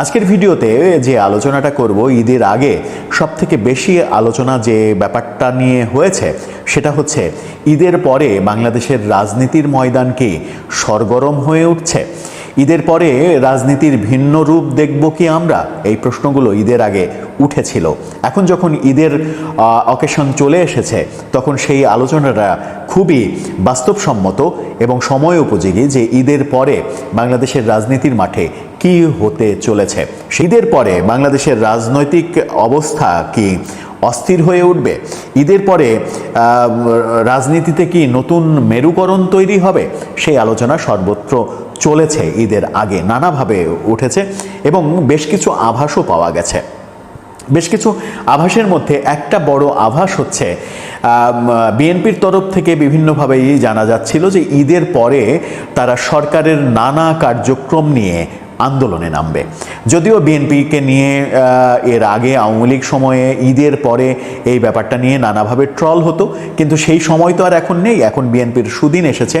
আজকের ভিডিওতে যে আলোচনাটা করব ঈদের আগে সব থেকে বেশি আলোচনা যে ব্যাপারটা নিয়ে হয়েছে, সেটা হচ্ছে ঈদের পরে বাংলাদেশের রাজনীতির ময়দান কি সরগরম হয়ে উঠছে? ঈদের পরে রাজনীতির ভিন্ন রূপ দেখব কি আমরা? এই প্রশ্নগুলো ঈদের আগে উঠেছিল। এখন যখন ঈদের অকেশন চলে এসেছে, তখন সেই আলোচনাটা খুবই বাস্তবসম্মত এবং সময় উপযোগী যে ঈদের পরে বাংলাদেশের রাজনীতির মাঠে কি হতে চলেছে? ঈদের পরে বাংলাদেশের রাজনৈতিক অবস্থা কি অস্থির হয়ে উঠবে? ঈদের পরে রাজনীতিতে কি নতুন মেরুকরণ তৈরি হবে? সেই আলোচনা সর্বত্র চলেছে ঈদের আগে, নানাভাবে উঠেছে এবং বেশ কিছু আভাসও পাওয়া গেছে। বেশ কিছু আভাসের মধ্যে একটা বড় আভাস হচ্ছে বিএনপির তরফ থেকে বিভিন্নভাবেই জানা যাচ্ছিল যে ঈদের পরে তারা সরকারের নানা কার্যক্রম নিয়ে আন্দোলনে নামবে। যদিও বিএনপিকে নিয়ে এর আগে আওয়ামী লীগ সময়ে ঈদের পরে এই ব্যাপারটা নিয়ে নানাভাবে ট্রল হতো, কিন্তু সেই সময় তো আর এখন নেই। এখন বিএনপির সুদিন এসেছে,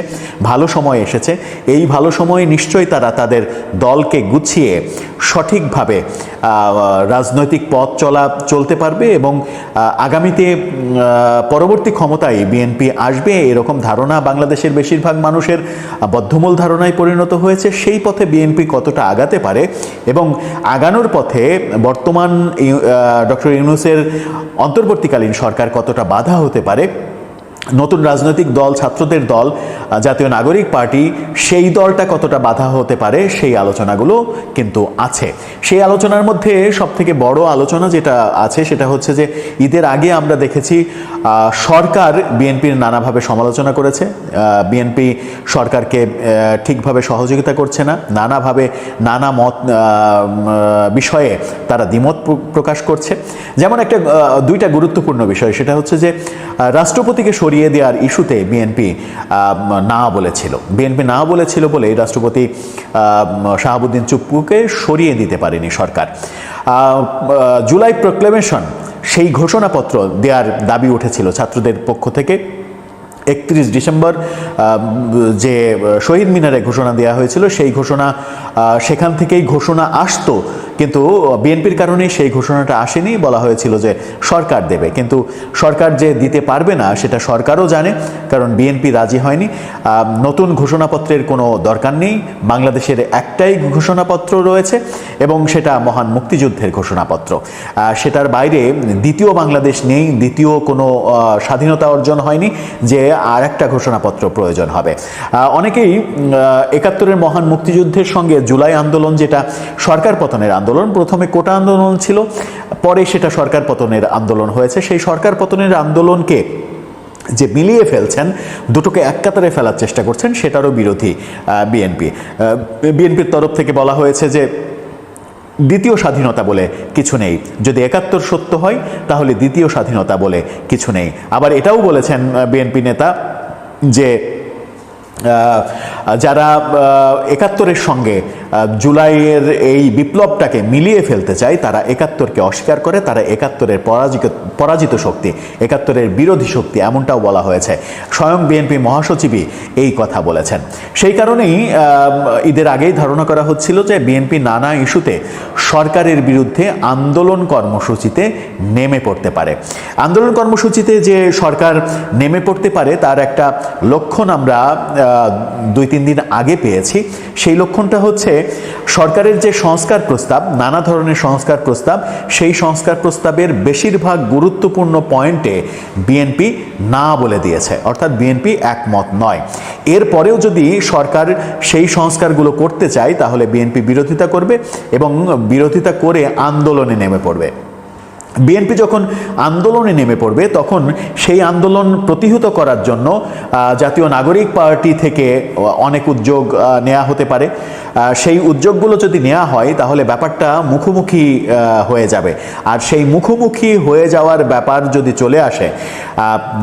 ভালো সময় এসেছে। এই ভালো সময়ে নিশ্চয়ই তারা তাদের দলকে গুছিয়ে সঠিকভাবে রাজনৈতিক পথ চলা, চলতে পারবে এবং আগামীতে পরবর্তী ক্ষমতায় বিএনপি আসবে। এরকম ধারণা বাংলাদেশের বেশিরভাগ মানুষের বদ্ধমূল ধারণায় পরিণত হয়েছে। সেই পথে বিএনপি কতটা আগাতে পারে এবং আগানোর পথে বর্তমান ডক্টর ইউনুসের অন্তর্বর্তীকালীন সরকার কতটা বাধা হতে পারে নতুন রাজনৈতিক দল, ছাত্রদের দল জাতীয় নাগরিক পার্টি, সেই দলটা কতটা বাধা হতে পারে সেই আলোচনাগুলো কিন্তু আছে। সেই আলোচনার মধ্যে সব থেকে বড় আলোচনা যেটা আছে সেটা হচ্ছে যে ঈদের আগে আমরা দেখেছি সরকার বিএনপির নানাভাবে সমালোচনা করেছে। বিএনপি সরকারকে ঠিকভাবে সহযোগিতা করছে না। নানাভাবে নানা মত বিষয়ে তারা দ্বিমত প্রকাশ করছে। যেমন একটা দুইটা গুরুত্বপূর্ণ বিষয়, সেটা হচ্ছে যে রাষ্ট্রপতিকে সরিয়ে দেওয়ার ইস্যুতে বিএনপি না বলেছিল। বিএনপি না বলেছিল বলে রাষ্ট্রপতি শাহাবুদ্দিন চুপ্পুকে সরিয়ে দিতে পারেনি সরকার। জুলাই প্রক্লেমেশন সেই ঘোষণাপত্র দেওয়ার দাবি উঠেছিল ছাত্রদের পক্ষ থেকে। একত্রিশ ডিসেম্বর যে শহীদ মিনারে ঘোষণা দেওয়া হয়েছিল সেই ঘোষণা সেখান থেকেই ঘোষণা আসতো কিন্তু বিএনপির কারণে সেই ঘোষণাটা আসেনি, বলা হয়েছিল যে সরকার দেবে। কিন্তু সরকার যে দিতে পারবে না, সেটা সরকারও জানে, কারণ বিএনপি রাজি হয়নি। নতুন ঘোষণাপত্রের কোনো দরকার নেই। বাংলাদেশের একটাই ঘোষণাপত্র রয়েছে, এবং সেটা মহান মুক্তিযুদ্ধের ঘোষণাপত্র। সেটার বাইরে দ্বিতীয় বাংলাদেশ নেই, দ্বিতীয় কোনো স্বাধীনতা অর্জন হয়নি, যে আর একটা ঘোষণাপত্র প্রয়োজন হবে। অনেকেই একাত্তরের মহান মুক্তিযুদ্ধের সঙ্গে জুলাই আন্দোলন যেটা সরকার পতনের আন্দোলন প্রথমে কোটা আন্দোলন ছিল, পরে সেটা সরকার পতনের আন্দোলন হয়েছে। সেই সরকার পতনের আন্দোলনকে যে মিলিয়ে ফেলছেন, দুটোকে এক কাতারে ফেলার চেষ্টা করছেন, সেটারও বিরোধী বিএনপি। বিএনপির তরফ থেকে বলা হয়েছে যে, দ্বিতীয় স্বাধীনতা বলে কিছু নেই। যদি একাত্তর সত্য হয়, তাহলে দ্বিতীয় স্বাধীনতা বলে কিছু নেই। আবার এটাও বলেছেন বিএনপি নেতা যে যারা একাত্তরের সঙ্গে জুলাইয়ের এই বিপ্লবটাকে মিলিয়ে ফেলতে চায় তারা একাত্তরকে অস্বীকার করে, তারা একাত্তরের পরাজিত পরাজিত শক্তি, একাত্তরের বিরোধী শক্তি, এমনটাও বলা হয়েছে। স্বয়ং বিএনপি মহাসচিবই এই কথা বলেছেন। সেই কারণেই ঈদের আগেই ধারণা করা হচ্ছিল যে বিএনপি নানা ইস্যুতে সরকারের বিরুদ্ধে আন্দোলন কর্মসূচিতে নেমে পড়তে পারে। আন্দোলন কর্মসূচিতে যে সরকার নেমে পড়তে পারে, তার একটা লক্ষণ আমরা দুই তিন দিন আগে পেয়েছি। সেই লক্ষণটা হচ্ছে সরকারের যে সংস্কার প্রস্তাব, নানা ধরনের সংস্কার প্রস্তাব, সেই সংস্কার প্রস্তাবের বেশিরভাগ গুরুত্বপূর্ণ পয়েন্টে বিএনপি না বলে দিয়েছে। অর্থাৎ বিএনপি একমত নয়। এরপরেও যদি সরকার সেই সংস্কারগুলো করতে চায়, তাহলে বিএনপি বিরোধিতা করবে এবং বিরোধিতা করে আন্দোলনে নেমে পড়বে। বিএনপি যখন আন্দোলনে নেমে পড়বে, তখন সেই আন্দোলন প্রতিহত করার জন্য জাতীয় নাগরিক পার্টি থেকে অনেক উদ্যোগ নেওয়া হতে পারে। সেই উদ্যোগগুলো যদি নেওয়া হয়, তাহলে ব্যাপারটা মুখোমুখি হয়ে যাবে। আর সেই মুখোমুখি হয়ে যাওয়ার ব্যাপার যদি চলে আসে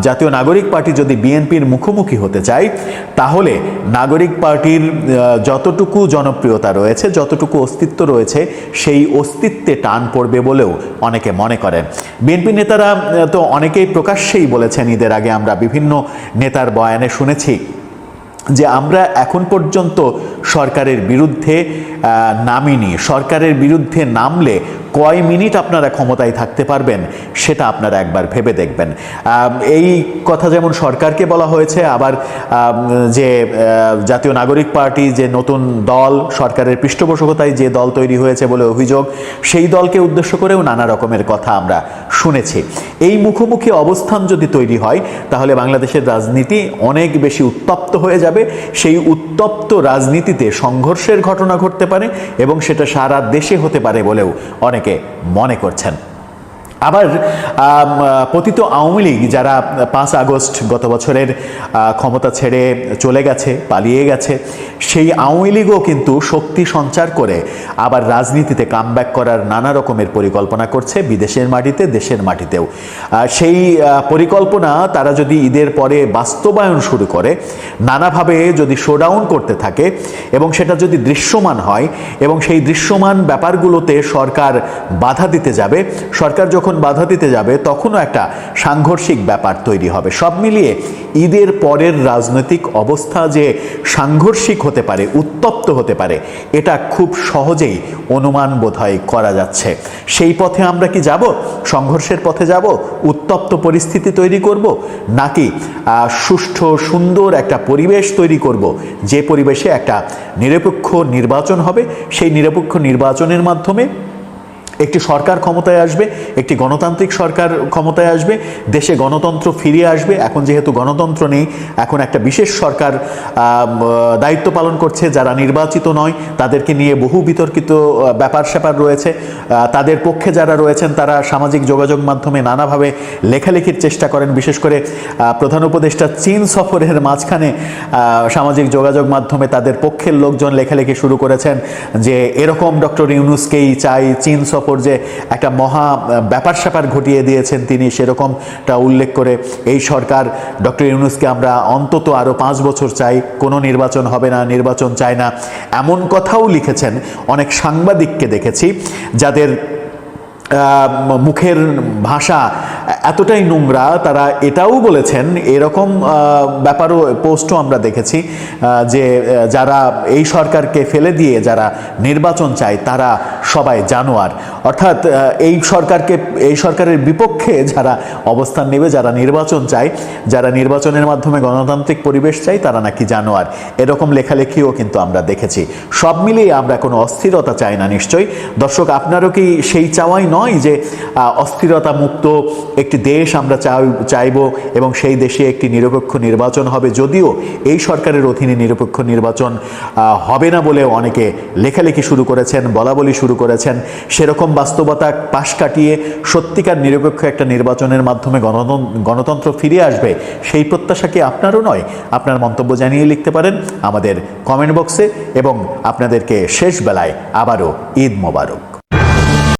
জাতীয় নাগরিক পার্টি যদি বিএনপির মুখোমুখি হতে চায়, তাহলে নাগরিক পার্টির যতটুকু জনপ্রিয়তা রয়েছে, যতটুকু অস্তিত্ব রয়েছে, সেই অস্তিত্বে টান পড়বে বলেও অনেকে মনে করেন বিএনপি নেতারা তো অনেকেই প্রকাশ্যেই বলেছেন, ঈদের আগে আমরা বিভিন্ন নেতার বয়ানে শুনেছি যে আমরা এখন পর্যন্ত সরকারের বিরুদ্ধে নামিনি। সরকারের বিরুদ্ধে নামলে কয় মিনিট আপনারা ক্ষমতায় থাকতে পারবেন, সেটা আপনারা একবার ভেবে দেখবেন। এই কথা যেমন সরকারকে বলা হয়েছে, আবার যে জাতীয় নাগরিক পার্টি, যে নতুন দল, সরকারের পৃষ্ঠপোষকতায় যে দল তৈরি হয়েছে বলে অভিযোগ, সেই দলকে উদ্দেশ্য করেও নানা রকমের কথা আমরা শুনেছি। এই মুখোমুখি অবস্থান যদি তৈরি হয়, তাহলে বাংলাদেশের রাজনীতি অনেক বেশি উত্তপ্ত হয়ে যাবে। সেই উত্তপ্ত রাজনীতিতে সংঘর্ষের ঘটনা ঘটতে পারে এবং সেটা সারা দেশে হতে পারে বলেও অনেকে মনে করছেন। আবার পতিত আওয়ামী লীগ যারা পাঁচ আগস্ট গত বছরের ক্ষমতা ছেড়ে চলে গেছে, পালিয়ে গেছে, সেই আওয়ামী লীগও কিন্তু শক্তি সঞ্চার করে আবার রাজনীতিতে কামব্যাক করার নানা রকমের পরিকল্পনা করছে বিদেশের মাটিতে, দেশের মাটিতেও। সেই পরিকল্পনা তারা যদি ঈদের পরে বাস্তবায়ন শুরু করে, নানাভাবে যদি শোডাউন করতে থাকে এবং সেটা যদি দৃশ্যমান হয় এবং সেই দৃশ্যমান ব্যাপারগুলোতে সরকার বাধা দিতে যাবে, সরকার যখন বাধা দিতে যাবে, তখনও একটা সাংঘর্ষিক ব্যাপার তৈরি হবে। সব মিলিয়ে ঈদের পরের রাজনৈতিক অবস্থা যে সাংঘর্ষিক হতে পারে, উত্তপ্ত হতে পারে, এটা খুব সহজেই অনুমান বোধহয় করা যাচ্ছে। সেই পথে আমরা কি যাব? সংঘর্ষের পথে যাব? উত্তপ্ত পরিস্থিতি তৈরি করব? নাকি সুষ্ঠু, সুন্দর একটা পরিবেশ তৈরি করব? যে পরিবেশে একটা নিরপেক্ষ নির্বাচন হবে, সেই নিরপেক্ষ নির্বাচনের মাধ্যমে একটি সরকার ক্ষমতায় আসবে, একটি গণতান্ত্রিক সরকার ক্ষমতায় আসবে, দেশে গণতন্ত্র ফিরিয়ে আসবে। এখন যেহেতু গণতন্ত্র নেই, এখন একটা বিশেষ সরকার দায়িত্ব পালন করছে, যারা নির্বাচিত নয়, তাদেরকে নিয়ে বহু বিতর্কিত ব্যাপার স্যাপার রয়েছে। তাদের পক্ষে যারা রয়েছেন, তারা সামাজিক যোগাযোগ মাধ্যমে নানাভাবে লেখালেখির চেষ্টা করেন। বিশেষ করে প্রধান উপদেষ্টা চীন সফরের মাঝখানে সামাজিক যোগাযোগ মাধ্যমে তাদের পক্ষের লোকজন লেখালেখি শুরু করেছেন যে, এরকম ডক্টর ইউনুসকেই চাই চীন সফর যে একটা মহা ব্যাপার স্যাপার ঘটিয়ে দিয়েছেন তিনি, সেরকমটা উল্লেখ করে এই সরকার ডক্টর ইউনুসকে আমরা অন্তত আরও পাঁচ বছর চাই, কোনো নির্বাচন হবে না, নির্বাচন চাই না। এমন কথাও লিখেছেন অনেক সাংবাদিককে দেখেছি, যাদের মুখের ভাষা এতটাই নোংরা, তারা এটাও বলেছেন, এরকম ব্যাপারও পোস্টও আমরা দেখেছি যে যারা এই সরকারকে ফেলে দিয়ে যারা নির্বাচন চায়, তারা সবাই জানোয়ার। অর্থাৎ এই সরকারকে, এই সরকারের বিপক্ষে যারা অবস্থান নেবে, যারা নির্বাচন চায়, যারা নির্বাচনের মাধ্যমে গণতান্ত্রিক পরিবেশ চাই তারা নাকি জানোয়ার। এরকম লেখালেখিও কিন্তু আমরা দেখেছি। সব মিলিয়ে আমরা কোনো অস্থিরতা চাই না নিশ্চয়ই। দর্শক, আপনারও কি সেই চাওয়াই নয় যে অস্থিরতা মুক্ত একটি দেশ আমরা চাই, চাইব এবং সেই দেশে একটি নিরপেক্ষ নির্বাচন হবে। যদিও এই সরকারের অধীনে নিরপেক্ষ নির্বাচন হবে না বলে অনেকে লেখালেখি শুরু করেছেন বলা বলি শুরু করেছেন। সেরকম বাস্তবতা পাশ কাটিয়ে সত্যিকার নিরপেক্ষ একটা নির্বাচনের মাধ্যমে গণতন্ত্র ফিরে আসবে, সেই প্রত্যাশা কি আপনারও নয়? আপনার মন্তব্য জানিয়ে লিখতে পারেন আমাদের কমেন্ট বক্সে এবং আপনাদেরকে শেষ বেলায় আবারও ঈদ মোবারক।